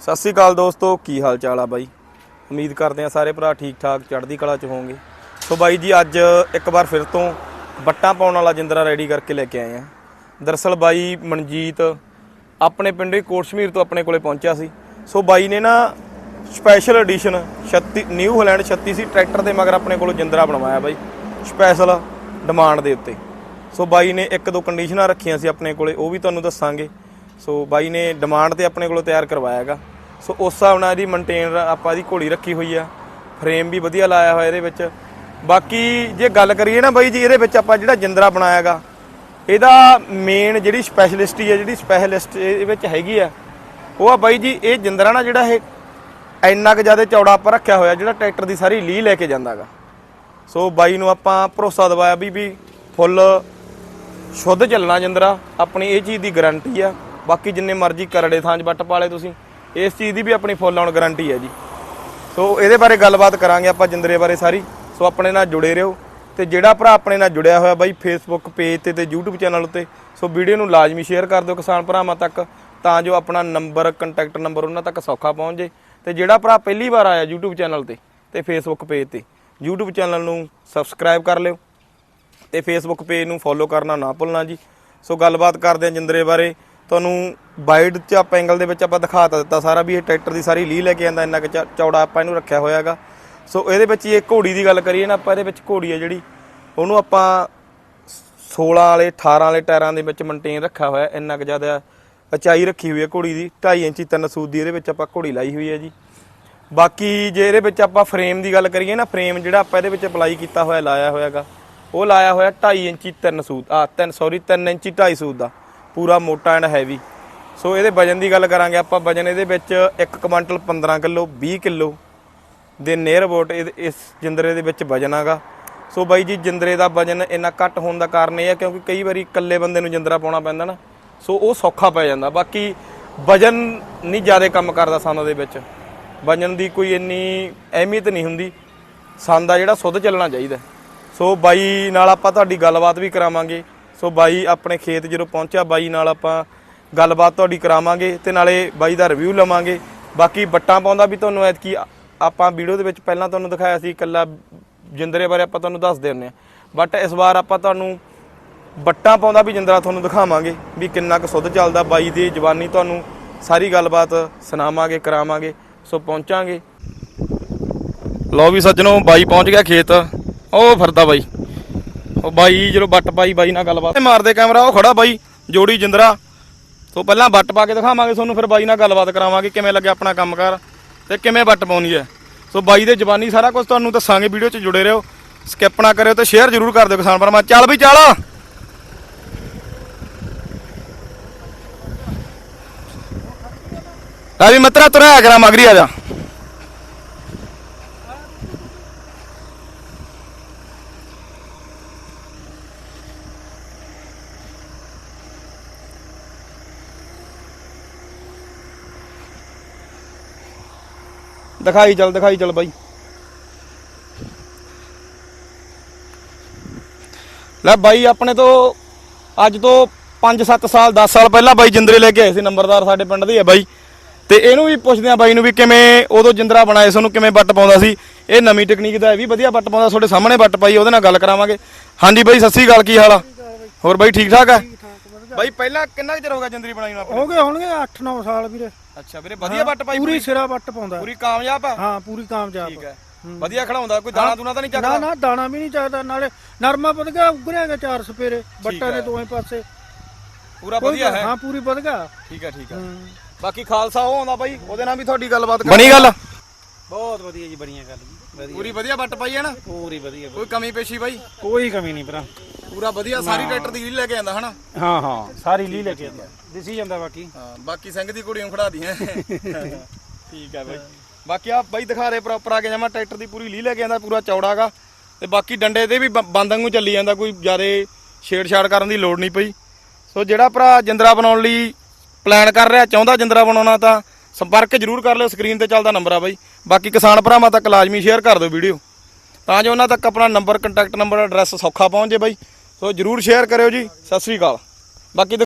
ਸਤਿ ਸ੍ਰੀ ਅਕਾਲ ਦੋਸਤੋ, ਕੀ ਹਾਲ ਚਾਲ ਆ ਬਾਈ? ਉਮੀਦ ਕਰਦੇ ਆ ਸਾਰੇ ਭਰਾ ਠੀਕ ਠਾਕ ਚੜ੍ਹਦੀ ਕਲਾ ਚ ਹੋਵੋਗੇ। ਸੋ ਬਾਈ ਜੀ, ਅੱਜ ਇੱਕ ਵਾਰ ਫਿਰ ਤੋਂ ਬੱਟਾਂ ਪਾਉਣ ਵਾਲਾ ਜਿੰਦਰਾ ਰੈਡੀ ਕਰਕੇ ਲੈ ਕੇ ਆਏ ਆ। ਦਰਅਸਲ ਬਾਈ ਮਨਜੀਤ ਆਪਣੇ ਪਿੰਡ ਹੀ ਕੋਟਸ਼ਮੀਰ ਤੋਂ ਆਪਣੇ ਕੋਲੇ ਪਹੁੰਚਿਆ ਸੀ। ਸੋ ਬਾਈ ਨੇ ਨਾ ਸਪੈਸ਼ਲ ਐਡੀਸ਼ਨ 36 ਨਿਊ ਹਾਲੈਂਡ 36 ਸੀ ਟਰੈਕਟਰ ਦੇ ਮਗਰ ਆਪਣੇ ਕੋਲੋਂ ਜਿੰਦਰਾ ਬਣਵਾਇਆ ਬਾਈ। ਸਪੈਸ਼ਲ ਡਿਮਾਂਡ ਦੇ ਉੱਤੇ। ਸੋ ਬਾਈ ਨੇ ਇੱਕ ਦੋ ਕੰਡੀਸ਼ਨਾਂ ਰੱਖੀਆਂ ਸੀ ਆਪਣੇ ਕੋਲੇ, ਉਹ ਵੀ ਤੁਹਾਨੂੰ ਦੱਸਾਂਗੇ। ਸੋ ਬਾਈ ਨੇ ਡਿਮਾਂਡ ਤੇ ਆਪਣੇ ਕੋਲੋਂ ਤਿਆਰ ਕਰਵਾਇਆਗਾ ਸੋ ਉਸ ਹਿਸਾਬ ਨਾਲ ਇਹਦੀ ਮੇਨਟੇਨ ਆਪਾਂ ਇਹਦੀ ਘੋੜੀ ਰੱਖੀ ਹੋਈ ਆ। ਫਰੇਮ ਵੀ ਵਧੀਆ ਲਾਇਆ ਹੋਇਆ ਇਹਦੇ ਵਿੱਚ। ਬਾਕੀ ਜੇ ਗੱਲ ਕਰੀਏ ਨਾ ਬਾਈ ਜੀ, ਇਹਦੇ ਵਿੱਚ ਆਪਾਂ ਜਿਹੜਾ ਜਿੰਦਰਾ ਬਣਾਇਆਗਾ, ਇਹਦਾ ਮੇਨ ਜਿਹੜੀ ਸਪੈਸ਼ਲਿਸਟੀ ਹੈ ਜਿਹੜੀ ਸਪੈਸ਼ਲਿਸਟ ਇਹਦੇ ਵਿੱਚ ਹੈਗੀ ਆ। ਉਹ ਆ ਬਾਈ ਜੀ, ਇਹ ਜਿੰਦਰਾ ਨਾ ਜਿਹੜਾ ਇਹ ਇੰਨਾ ਕੁ ਜ਼ਿਆਦਾ ਚੌੜਾ ਆਪਾਂ ਰੱਖਿਆ ਹੋਇਆ, ਜਿਹੜਾ ਟਰੈਕਟਰ ਦੀ ਸਾਰੀ ਲੀਹ ਲੈ ਕੇ ਜਾਂਦਾਗਾ। ਸੋ ਬਾਈ ਨੂੰ ਆਪਾਂ ਭਰੋਸਾ ਦਿਵਾਇਆ ਵੀ ਵੀ ਫੁੱਲ ਸ਼ੁੱਧ ਚੱਲਣਾ ਜਿੰਦਰਾ। ਆਪਣੀ ਇਹ ਚੀਜ਼ ਦੀ ਗਾਰੰਟੀ ਆ। ਬਾਕੀ ਜਿੰਨੇ ਮਰਜ਼ੀ ਕਰੜੇ ਥਾਂ 'ਚ ਵੱਟ ਪਾਲੇ ਤੁਸੀਂ। ਇਸ ਚੀਜ਼ ਦੀ ਵੀ ਆਪਣੀ ਫੁੱਲ ਆਉਣ ਗਾਰੰਟੀ ਹੈ ਜੀ। ਸੋ ਇਹਦੇ ਬਾਰੇ ਗੱਲਬਾਤ ਕਰਾਂਗੇ ਆਪਾਂ ਜਿੰਦਰੇ ਬਾਰੇ ਸਾਰੀ। ਸੋ ਆਪਣੇ ਨਾਲ ਜੁੜੇ ਰਹੋ ਤੇ ਜਿਹੜਾ ਭਰਾ ਆਪਣੇ ਨਾਲ ਜੁੜਿਆ ਹੋਇਆ ਬਾਈ ਫੇਸਬੁੱਕ ਪੇਜ ਤੇ ਤੇ YouTube ਚੈਨਲ ਉੱਤੇ ਸੋ ਵੀਡੀਓ ਨੂੰ ਲਾਜ਼ਮੀ ਸ਼ੇਅਰ ਕਰ ਦਿਓ ਕਿਸਾਨ ਭਰਾਵਾਂ ਤੱਕ, ਤਾਂ ਜੋ ਆਪਣਾ ਨੰਬਰ ਕੰਟੈਕਟ ਨੰਬਰ ਉਹਨਾਂ ਤੱਕ ਸੌਖਾ ਪਹੁੰਚ ਜੇ ਤੇ ਜਿਹੜਾ ਭਰਾ ਪਹਿਲੀ ਵਾਰ ਆਇਆ YouTube ਚੈਨਲ ਤੇ ਤੇ ਫੇਸਬੁੱਕ ਪੇਜ ਤੇ, YouTube ਚੈਨਲ ਨੂੰ ਸਬਸਕ੍ਰਾਈਬ ਕਰ ਲਿਓ ਤੇ ਫੇਸਬੁੱਕ ਪੇਜ ਨੂੰ ਫੋਲੋ ਕਰਨਾ ਨਾ ਭੁੱਲਣਾ ਜੀ। ਸੋ ਗੱਲਬਾਤ ਕਰਦੇ ਹਾਂ ਜਿੰਦਰੇ ਬਾਰੇ। ਤੁਹਾਨੂੰ ਵਾਈਡ ਚ ਆਪਾਂ ਐਂਗਲ ਦੇ ਵਿੱਚ ਆਪਾਂ ਦਿਖਾ ਦਿੱਤਾ ਸਾਰਾ ਵੀ ਇਹ ਟਰੈਕਟਰ ਦੀ ਸਾਰੀ ਲੀਹ ਲੈ ਕੇ ਆਂਦਾ, ਇੰਨਾ ਕੁ ਚੌੜਾ ਆਪਾਂ ਇਹਨੂੰ ਰੱਖਿਆ ਹੋਇਆਗਾ ਸੋ ਇਹਦੇ ਵਿੱਚ ਇਹ ਘੋੜੀ ਦੀ ਗੱਲ ਕਰੀਏ ਨਾ ਆਪਾਂ, ਇਹਦੇ ਵਿੱਚ ਘੋੜੀ ਹੈ ਜਿਹੜੀ, ਉਹਨੂੰ ਆਪਾਂ 16 ਵਾਲੇ 18 ਵਾਲੇ ਟਾਇਰਾਂ ਦੇ ਵਿੱਚ ਮੇਨਟੇਨ ਰੱਖਿਆ ਹੋਇਆ, ਇੰਨਾ ਕੁ ਜ਼ਿਆਦਾ ਉਚਾਈ ਰੱਖੀ ਹੋਈ ਹੈ ਘੋੜੀ ਦੀ 2.5 ਇੰਚੀ ਤਿੰਨ ਸੂਦ ਦੀ ਇਹਦੇ ਵਿੱਚ ਆਪਾਂ ਘੋੜੀ ਲਾਈ ਹੋਈ ਹੈ ਜੀ। ਬਾਕੀ ਜੇ ਇਹਦੇ ਵਿੱਚ ਆਪਾਂ ਫਰੇਮ ਦੀ ਗੱਲ ਕਰੀਏ ਨਾ ਫਰੇਮ ਜਿਹੜਾ ਆਪਾਂ ਇਹਦੇ ਵਿੱਚ ਅਪਲਾਈ ਕੀਤਾ ਹੋਇਆ, ਲਾਇਆ ਹੋਇਆਗਾ ਉਹ ਲਾਇਆ ਹੋਇਆ 2.5 ਇੰਚੀ ਤਿੰਨ ਸੂਦ ਆ ਤਿੰਨ ਸੌਰੀ 3 ਇੰਚੀ 2.5 ਸੂਦ ਦਾ। ਪੂਰਾ ਮੋਟਾ ਐਂਡ ਹੈਵੀ ਸੋ ਇਹਦੇ ਵਜਨ ਦੀ ਗੱਲ ਕਰਾਂਗੇ ਆਪਾਂ। ਵਜਨ ਇਹਦੇ ਵਿੱਚ 1 ਕੁਇੰਟਲ 15 ਕਿਲੋ 20 ਕਿਲੋ ਦੇ ਨੀਅਰ ਅਬਾਊਟ ਇਸ ਜਿੰਦਰੇ ਦੇ ਵਿੱਚ ਵਜਨ ਆਗਾ। ਸੋ ਬਾਈ ਜੀ, ਜਿੰਦਰੇ ਦਾ ਵਜਨ ਇੰਨਾ ਘੱਟ ਹੋਣ ਦਾ ਕਾਰਨ ਇਹ ਹੈ ਕਿਉਂਕਿ ਕਈ ਵਾਰੀ ਇਕੱਲੇ ਬੰਦੇ ਨੂੰ ਜਿੰਦਰਾ ਪਾਉਣਾ ਪੈਂਦਾ ਨਾ। ਸੋ ਉਹ ਸੌਖਾ ਪੈ ਜਾਂਦਾ। ਬਾਕੀ ਵਜਨ ਨਹੀਂ ਜ਼ਿਆਦਾ ਕੰਮ ਕਰਦਾ ਸੰਦ ਦੇ ਵਿੱਚ। ਵਜਨ ਦੀ ਕੋਈ ਇੰਨੀ ਅਹਿਮੀਅਤ ਨਹੀਂ ਹੁੰਦੀ। ਸੰਦ ਆ ਜਿਹੜਾ ਸੁੱਧ ਚੱਲਣਾ ਚਾਹੀਦਾ। ਸੋ ਬਾਈ ਨਾਲ ਆਪਾਂ ਤੁਹਾਡੀ ਗੱਲਬਾਤ ਵੀ ਕਰਾਵਾਂਗੇ। ਸੋ ਬਾਈ ਆਪਣੇ ਖੇਤ ਜਦੋਂ ਪਹੁੰਚਿਆ, ਬਾਈ ਨਾਲ ਆਪਾਂ ਗੱਲਬਾਤ ਤੁਹਾਡੀ ਕਰਾਵਾਂਗੇ ਤੇ ਨਾਲੇ ਬਾਈ ਦਾ ਰਿਵਿਊ ਲਵਾਂਗੇ। ਬਾਕੀ ਬੱਟਾਂ ਪਾਉਂਦਾ ਵੀ ਤੁਹਾਨੂੰ ਐਤਕੀ ਆਪਾਂ ਵੀਡੀਓ ਦੇ ਵਿੱਚ ਪਹਿਲਾਂ ਤੁਹਾਨੂੰ ਦਿਖਾਇਆ ਸੀ, ਇਕੱਲਾ ਜਿੰਦਰੇ ਬਾਰੇ ਆਪਾਂ ਤੁਹਾਨੂੰ ਦੱਸਦੇ ਹੁੰਨੇ ਆ ਬਟ ਇਸ ਵਾਰ ਆਪਾਂ ਤੁਹਾਨੂੰ ਬੱਟਾਂ ਪਾਉਂਦਾ ਵੀ ਜਿੰਦਰਾ ਤੁਹਾਨੂੰ ਦਿਖਾਵਾਂਗੇ ਵੀ ਕਿੰਨਾ ਕੁ ਸੁੱਧ ਚੱਲਦਾ। ਬਾਈ ਦੀ ਜਵਾਨੀ ਤੁਹਾਨੂੰ ਸਾਰੀ ਗੱਲਬਾਤ ਸੁਣਾਵਾਂਗੇ, ਕਰਾਵਾਂਗੇ। ਸੋ ਪਹੁੰਚਾਂਗੇ। ਲਓ ਵੀ ਸੱਜਣੋ, ਬਾਈ ਪਹੁੰਚ ਗਿਆ ਖੇਤ। ਉਹ ਫਿਰਦਾ ਬਾਈ। ਉਹ ਬਾਈ ਜਦੋਂ ਬੱਟ ਪਾਈ ਬਾਈ ਨਾਲ ਗੱਲਬਾਤ। ਮਾਰਦੇ ਕੈਮਰਾ, ਉਹ ਖੜਾ ਬਾਈ, ਜੋੜੀ ਜਿੰਦਰਾ। ਸੋ ਪਹਿਲਾਂ ਬੱਟ ਪਾ ਕੇ ਦਿਖਾਵਾਂਗੇ ਤੁਹਾਨੂੰ, ਫਿਰ ਬਾਈ ਨਾਲ ਗੱਲਬਾਤ ਕਰਾਵਾਂਗੇ, ਕਿਵੇਂ ਲੱਗਿਆ ਆਪਣਾ ਕੰਮਕਾਰ ਤੇ ਕਿਵੇਂ ਬੱਟ ਪਾਉਣੀ ਹੈ। ਸੋ ਬਾਈ ਦੇ ਜ਼ਬਾਨੀ ਸਾਰਾ ਕੁਝ ਤੁਹਾਨੂੰ ਦੱਸਾਂਗੇ, ਵੀਡੀਓ 'ਚ ਜੁੜੇ ਰਹੋ ਸਕਿਪ ਨਾ ਕਰਿਓ ਤੇ ਸ਼ੇਅਰ ਜ਼ਰੂਰ ਕਰ ਦਿਓ ਕਿਸਾਨ ਭਰਾਵਾਂ। ਚੱਲ ਵੀ ਚੱਲ। ਲੈ ਵੀ ਮਤਰਾ, ਤੁਰਿਆ ਕਰਾਂ, ਮਗਰੀ ਆ ਜਾ। ਦਿਖਾਈ ਚੱਲ ਦਿਖਾਈ ਚੱਲ ਬਾਈ। ਲੈ ਬਾਈ ਆਪਣੇ ਤੋਂ ਅੱਜ ਤੋਂ 5-7 ਸਾਲ 10 ਸਾਲ ਪਹਿਲਾਂ ਬਾਈ ਜਿੰਦਰੇ ਲੈ ਕੇ ਆਏ ਸੀ ਨੰਬਰਦਾਰ ਸਾਡੇ ਪਿੰਡ ਦੇ ਆ ਬਾਈ। ਤੇ ਇਹਨੂੰ ਵੀ ਪੁੱਛਦੇ ਆ ਬਾਈ ਨੂੰ ਵੀ ਕਿਵੇਂ ਉਦੋਂ ਜਿੰਦਰਾ ਬਣਾਏ ਸੀ ਉਹਨੂੰ ਕਿਵੇਂ ਬੱਟ ਪਾਉਂਦਾ ਸੀ। ਇਹ ਨਵੀਂ ਟੈਕਨੀਕ ਦਾ ਇਹ ਵੀ ਵਧੀਆ ਬੱਟ ਪਾਉਂਦਾ ਤੁਹਾਡੇ ਸਾਹਮਣੇ ਬੱਟ ਪਾਈ ਉਹਦੇ ਨਾਲ ਗੱਲ ਕਰਾਵਾਂਗੇ। ਹਾਂਜੀ ਬਾਈ ਸਤਿ ਸ੍ਰੀ ਅਕਾਲ ਕੀ ਹਾਲ ਆ? ਹੋਰ ਬਾਈ ਠੀਕ ਠਾਕ ਆ? ਬਾਈ ਪਹਿਲਾਂ ਕਿੰਨਾ ਕੁ ਚਿਰ ਹੋ ਗਿਆ ਜਿੰਦਰੀ ਬਣਾਈ ਨੂੰ ਆਪਣੇ? ਹੋ ਗਏ ਹੋਣਗੇ 8-9 ਸਾਲ ਵੀਰੇ। ਅੱਛਾ ਵੀਰੇ ਵਧੀਆ ਬੱਟ ਪਾਈ ਪੂਰੀ ਸਿਰਾ ਵੱਟ ਪਾਉਂਦਾ। ਪੂਰੀ ਕਾਮਯਾਬ ਆ? ਹਾਂ ਪੂਰੀ ਕਾਮਯਾਬ। ਠੀਕ ਹੈ। ਵਧੀਆ ਖੜਾਉਂਦਾ ਕੋਈ ਦਾਣਾ ਦੂਣਾ ਤਾਂ ਨਹੀਂ ਨਾ ਚੱਕਦਾ? ਨਾ ਦਾਣਾ ਵੀ ਨਹੀਂ ਚਾਹੀਦਾ ਨਾਲੇ ਨਰਮਾ ਵਧ ਗਿਆ ਉਗਰਿਆਗਾ ਚਾਰ ਸਪੇਰੇ ਬੱਟਾਂ ਦੇ ਦੋਵੇਂ ਪਾਸੇ। ਪੂਰਾ ਵਧੀਆ ਹੈ। ਹਾਂ ਪੂਰੀ ਵਧ ਗਿਆ। ਠੀਕ ਹੈ ਠੀਕ ਹੈ। ਬਾਕੀ ਖਾਲਸਾ ਉਹ ਆਉਂਦਾ ਬਾਈ ਉਹਦੇ ਨਾਲ ਵੀ ਤੁਹਾਡੀ ਗੱਲਬਾਤ ਬਣੀ ਗੱਲ? ਬਹੁਤ ਵਧੀਆ ਜੀ ਬੜੀਆਂ ਗੱਲ ਜੀ। ਪੂਰੀ ਵਧੀਆ ਬੱਟ ਪਾਈ ਹੈ ਨਾ? ਪੂਰੀ ਵਧੀਆ। ਕੋਈ ਕਮੀ ਪੇਸ਼ੀ ਬਾਈ? ਕੋਈ ਕਮੀ ਨਹੀਂ ਭਰਾ। ਪੂਰਾ ਵਧੀਆ ਸਾਰੀ ਟਰੈਕਟਰ ਦੀ ਰੀਲ ਲੈ ਕੇ ਆਂਦਾ ਹਨਾ? ਹਾਂ ਹਾਂ ਸਾਰੀ ਲੀ ਲੈ ਕੇ ਆਂਦਾ। ਦਿਸੀ ਜਾਂਦਾ ਬਾਕੀ। ਹਾਂ ਬਾਕੀ ਸਿੰਘ ਦੀ ਕੁੜੀ ਨੂੰ ਖੜਾ ਦੀ ਹੈ। ਠੀਕ ਹੈ ਬਾਈ। ਬਾਕੀ ਆ ਬਾਈ ਦਿਖਾ ਦੇ ਪ੍ਰੋਪਰ ਆ ਕੇ ਜਮਾ ਟਰੈਕਟਰ ਦੀ ਪੂਰੀ ਲੀ ਲੈ ਕੇ ਆਂਦਾ ਪੂਰਾ ਚੌੜਾਗਾ ਤੇ ਬਾਕੀ ਡੰਡੇ ਤੇ ਵੀ ਬ- ਬੰਦ ਵਾਂਗੂ ਚੱਲੀ ਜਾਂਦਾ ਕੋਈ ਜ਼ਿਆਦੇ ਛੇੜਛਾੜ ਕਰਨ ਦੀ ਲੋੜ ਨਹੀਂ ਪਈ। ਸੋ ਜਿਹੜਾ ਭਰਾ ਜਿੰਦਰਾ ਬਣਾਉਣ ਲਈ ਪਲਾਨ ਕਰ ਰਿਹਾ ਚਾਹੁੰਦਾ ਜਿੰਦਰਾ ਬਣਾਉਣਾ ਤਾਂ ਸੰਪਰਕ ਜ਼ਰੂਰ ਕਰ ਲਿਓ ਸਕਰੀਨ ਤੇ ਚੱਲਦਾ ਨੰਬਰ ਆ ਬਾਈ। ਬਾਕੀ ਕਿਸਾਨ ਭਰਾਵਾਂ ਤੱਕ ਲਾਜ਼ਮੀ ਸ਼ੇਅਰ ਕਰ ਦਿਓ ਵੀਡੀਓ ਤਾਂ ਜੋ ਉਹਨਾਂ ਤੱਕ ਆਪਣਾ ਨੰਬਰ ਕੰਟੈਕਟ ਨੰਬਰ ਐਡਰੈਸ ਸੌਖਾ ਪਹੁੰਚ ਜੇ ਬਾਈ। ਸੋ ਜ਼ਰੂਰ ਸ਼ੇਅਰ ਕਰਿਓ ਜੀ। ਸਤਿ ਸ੍ਰੀ ਅਕਾਲ। ਬਾਕੀ